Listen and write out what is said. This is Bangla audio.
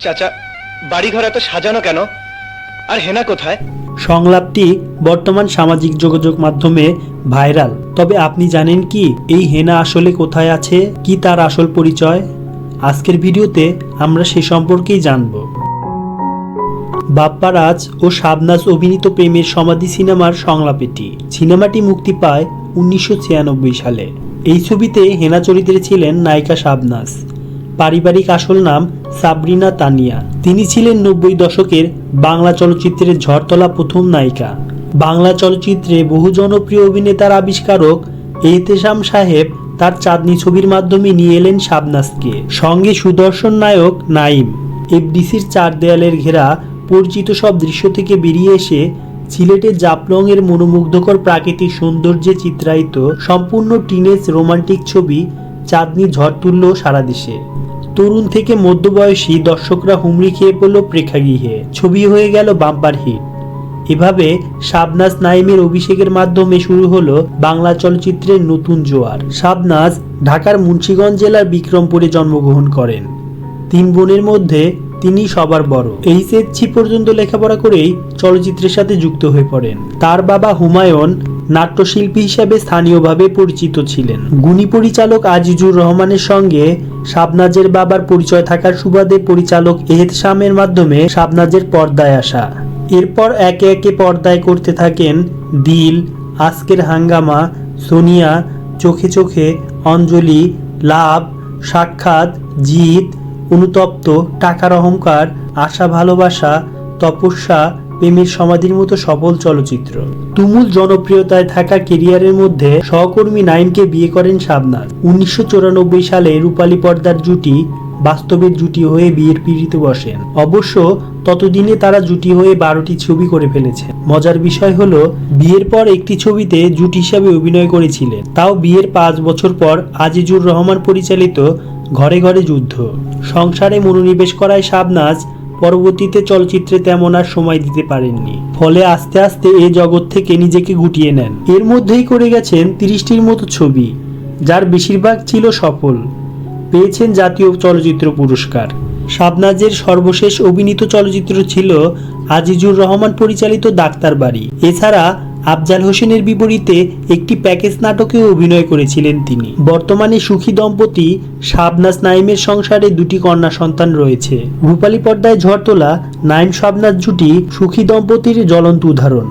চাচা, বাড়িঘর এত সাজানো কেন? আর হেনা কোথায়? সংলাপটি বর্তমান সামাজিক যোগাযোগ মাধ্যমে ভাইরাল। তবে আপনি জানেন কি, এই হেনা আসলে কোথায় আছে? কি তার আসল পরিচয়? আজকের ভিডিওতে আমরা সে সম্পর্কেই জানব। বাপ্পারাজ ও শাবনাজ অভিনীত প্রেমের সমাধি সিনেমার সংলাপ এটি সিনেমাটি মুক্তি পায় উনিশশো ছিয়ানব্বই সালে। এই ছবিতে হেনা চরিত্রে ছিলেন নায়িকা শাবনাজ। পারিবারিক আসল নাম সাবরিনা তানিয়া। তিনি ছিলেন নব্বই দশকের বাংলা চলচ্চিত্রের ঝড়তলা প্রথম নায়িকা। বাংলা চলচ্চিত্রে বহু জনপ্রিয় অভিনেতার আবিষ্কারক এহতেশাম সাহেব তার চাঁদনি ছবির মাধ্যমে নিয়ে এলেন শাবনাসকে সঙ্গে সুদর্শন নায়ক নাইম। এফডিসির চার দেয়ালের ঘেরা পরিচিত সব দৃশ্য থেকে বেরিয়ে এসে সিলেটের জাপলংয়ের মনোমুগ্ধকর প্রাকৃতিক সৌন্দর্যে চিত্রায়িত সম্পূর্ণ টিনেজ রোমান্টিক ছবি চাঁদনি ঝড় তুলল সারা দেশে। তরুণ থেকে মধ্যবয়সী দর্শকরা হুমড়ি খেয়ে পড়ল প্রেক্ষাগৃহে। ছবি হয়ে গেল বাম্পার হিট। এভাবে শাবনাজ নাইমের অভিষেকের মাধ্যমে শুরু হলো বাংলা চলচ্চিত্রের নতুন জোয়ার। শাবনাজ ঢাকার মুন্সীগঞ্জ জেলার বিক্রমপুরে জন্মগ্রহণ করেন। তিন বোনের মধ্যে তিনি সবার বড়। এইচএসসি পর্যন্ত লেখাপড়া করেই চলচ্চিত্রের সাথে যুক্ত হয়ে পড়েন। তার বাবা হুমায়ুন নাট্যশিল্পী হিসাবে স্থানীয়ভাবে পরিচিত ছিলেন। গুণী পরিচালক আজিজুর রহমানের সঙ্গে শাবনাজের বাবার পরিচয় থাকার সুবাদে পরিচালক এহতশামের মাধ্যমে শাবনাজের পর্দায় আসা। এরপর একে একে পর্দায় করতে থাকেন দিল, আজকের হাঙ্গামা, সোনিয়া, চোখে চোখে, অঞ্জলি, লাভ, সাক্ষাৎ জিত অনুতপ্ত, টাকার অহংকার, আশা ভালোবাসা, তপস্যা প্রেমের সমাধির মতো সফল চলচ্চিত্র। তুমুল জনপ্রিয়তায় থাকা কেরিয়ারের মধ্যে সহকর্মী নাইমকে বিয়ে করেন শাবনাজ। উনিশশো চুরানব্বই সালে রূপালী পর্দার জুটি বাস্তবের জুটি হয়ে বিয়ের পিড়িতে বসেন। অবশ্য ততদিনে তারা জুটি হয়ে বারোটি ছবি করে ফেলেছে মজার বিষয় হলো, বিয়ের পর একটি ছবিতে জুটি হিসাবে অভিনয় করেছিলেন। তাও বিয়ের পাঁচ বছর পর আজিজুর রহমান পরিচালিত ঘরে ঘরে যুদ্ধ। সংসারে মনোনিবেশ করায় শাবনাজ পরবর্তীতে চলচ্চিত্রে তেমন আর সময় দিতে পারেননি। ফলে আস্তে আস্তে এ জগৎ থেকে নিজেকে গুটিয়ে নেন। এর মধ্যেই করে গেছেন তিরিশটির মতো ছবি, যার বেশিরভাগ ছিল সফল। পেয়েছেন জাতীয় চলচ্চিত্র পুরস্কার। শাবনাজের সর্বশেষ অভিনীত চলচ্চিত্র ছিল আজিজুর রহমান পরিচালিত ডাক্তার বাড়ি। এছাড়া আফজাল হোসেনের বিপরীতে একটি প্যাকেজ নাটকেও অভিনয় করেছিলেন তিনি। বর্তমানে সুখী দম্পতি শাবনাজ নাইমের সংসারে দুটি কন্যা সন্তান রয়েছে। রূপালী পর্দায় ঝড় তোলা নাইম শাবনাজ জুটি সুখী দম্পতির জ্বলন্ত উদাহরণ।